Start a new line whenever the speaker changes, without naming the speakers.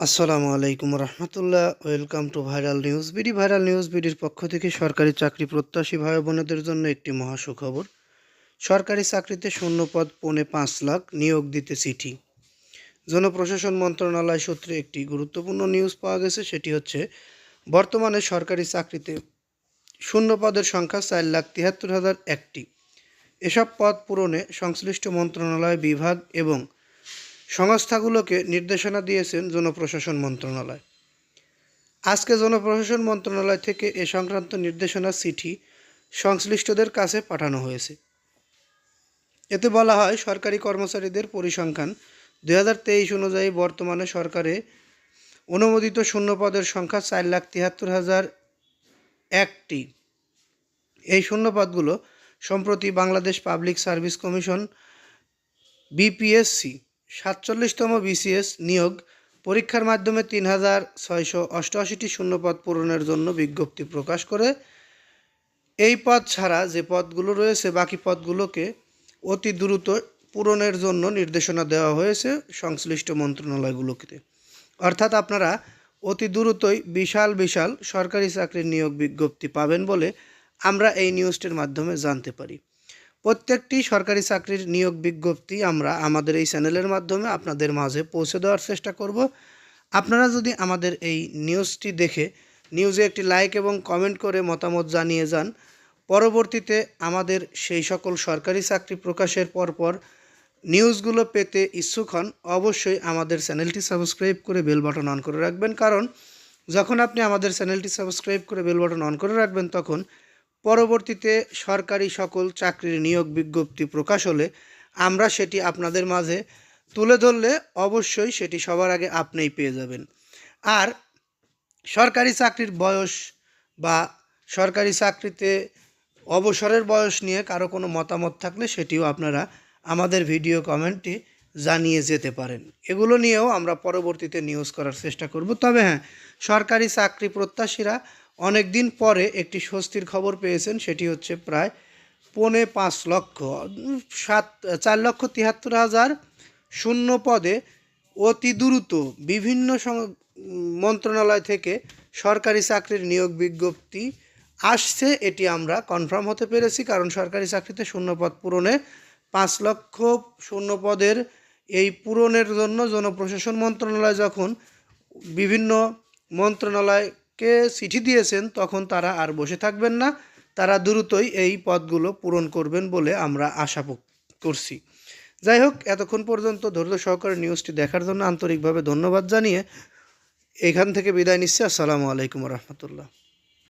আসসালামু আলাইকুম রহমতুল্লাহ। Welcome to viral news BD viral news বিডির পক্ষ থেকে সরকারি চাকরি প্রত্যাশী ভাই বোনদের জন্য একটি মহা সুখবর সরকারি চাকরিতে শূন্য পদ পৌনে পাঁচ লাখ নিয়োগ দিতে চিঠি। জনপ্রশাসন মন্ত্রণালয় সূত্রে একটি গুরুত্বপূর্ণ নিউজ পাওয়া গেছে, সেটি হচ্ছে, বর্তমানে সরকারি চাকরিতে শূন্য পদের সংখ্যা চার লাখ তিয়াত্তর হাজার একটি। এসব পদ পূরণে সংশ্লিষ্ট মন্ত্রণালয়, বিভাগ এবং সংস্থাগুলোকে নির্দেশনা দিয়েছেন জনপ্রশাসন মন্ত্রণালয়। আজকে জনপ্রশাসন মন্ত্রণালয় থেকে এ সংক্রান্ত নির্দেশনা চিঠি সংশ্লিষ্টদের কাছে পাঠানো হয়েছে। এতে বলা হয়, সরকারি কর্মচারীদের পরিসংখ্যান দুই হাজার তেইশ অনুযায়ী বর্তমানে সরকারে অনুমোদিত শূন্য পদের সংখ্যা চার লাখ তিয়াত্তর হাজার একটি। এই শূন্য পদগুলো সম্প্রতি Bangladesh public service commission, BPSC সাতচল্লিশতম বিসিএস নিয়োগ পরীক্ষার মাধ্যমে তিন হাজার ছয়শো অষ্টআশিটি শূন্যপদ পূরণের জন্য বিজ্ঞপ্তি প্রকাশ করে। এই পদ ছাড়া যে পদগুলো রয়েছে, বাকি পদগুলোকে অতি দ্রুত পূরণের জন্য নির্দেশনা দেওয়া হয়েছে সংশ্লিষ্ট মন্ত্রণালয়গুলোকে। অর্থাৎ আপনারা অতি দ্রুতই বিশাল বিশাল সরকারি চাকরির নিয়োগ বিজ্ঞপ্তি পাবেন বলে আমরা এই নিউজটির মাধ্যমে জানতে পারি। প্রত্যেকটি সরকারি চাকরির নিয়োগ বিজ্ঞপ্তি আমরা আমাদের এই চ্যানেলের মাধ্যমে আপনাদের মাঝে পৌঁছে দেওয়ার চেষ্টা করব। আপনারা যদি আমাদের এই নিউজটি দেখে, নিউজে একটি লাইক এবং কমেন্ট করে মতামত জানিয়ে যান, পরবর্তীতে আমাদের সেই সকল সরকারি চাকরি প্রকাশের পরপর নিউজগুলো পেতে ইচ্ছুক হন, অবশ্যই আমাদের চ্যানেলটি সাবস্ক্রাইব করে বেল বাটন অন করে রাখবেন। কারণ যখন আপনি আমাদের চ্যানেলটি সাবস্ক্রাইব করে বেল বাটন অন করে রাখবেন, তখন পরবর্তীতে সরকারি সকল চাকরির নিয়োগ বিজ্ঞপ্তি প্রকাশ হলে আমরা সেটি আপনাদের মাঝে তুলে ধরলে অবশ্যই সেটি সবার আগে আপনিই পেয়ে যাবেন। আর সরকারি চাকরির বয়স বা সরকারি চাকরিতে অবসরের বয়স নিয়ে কারও কোনো মতামত থাকলে সেটিও আপনারা আমাদের ভিডিও কমেন্টে জানিয়ে যেতে পারেন। এগুলো নিয়েও আমরা পরবর্তীতে নিউজ করার চেষ্টা করব। তবে হ্যাঁ সরকারি চাকরি প্রত্যাশীরা অনেক দিন পরে একটি স্বস্তির খবর পেয়েছেন, সেটি হচ্ছে প্রায় পৌনে পাঁচ লক্ষ, সাত, চার লক্ষ তিয়াত্তর হাজার শূন্য পদে অতি দ্রুত বিভিন্ন মন্ত্রণালয় থেকে সরকারি চাকরির নিয়োগ বিজ্ঞপ্তি আসছে, এটি আমরা কনফার্ম হতে পেরেছি, কারণ সরকারি চাকরিতে শূন্য পদ পূরণে পাঁচ লক্ষ শূন্য পদের এই পূরণের জন্য জনপ্রশাসন মন্ত্রণালয় যখন বিভিন্ন মন্ত্রণালয়কে চিঠি দিয়েছেন তখন তারা আর বসে থাকবেন না। তারা দ্রুতই এই পদগুলো পূরণ করবেন বলে আমরা আশা করছি। যাই হোক, এতক্ষণ পর্যন্ত ধৈর্য সহকারে নিউজটি দেখার জন্য আন্তরিকভাবে ধন্যবাদ জানিয়ে এখান থেকে বিদায় নিচ্ছি। আসসালামু আলাইকুম রহমতুল্লাহ।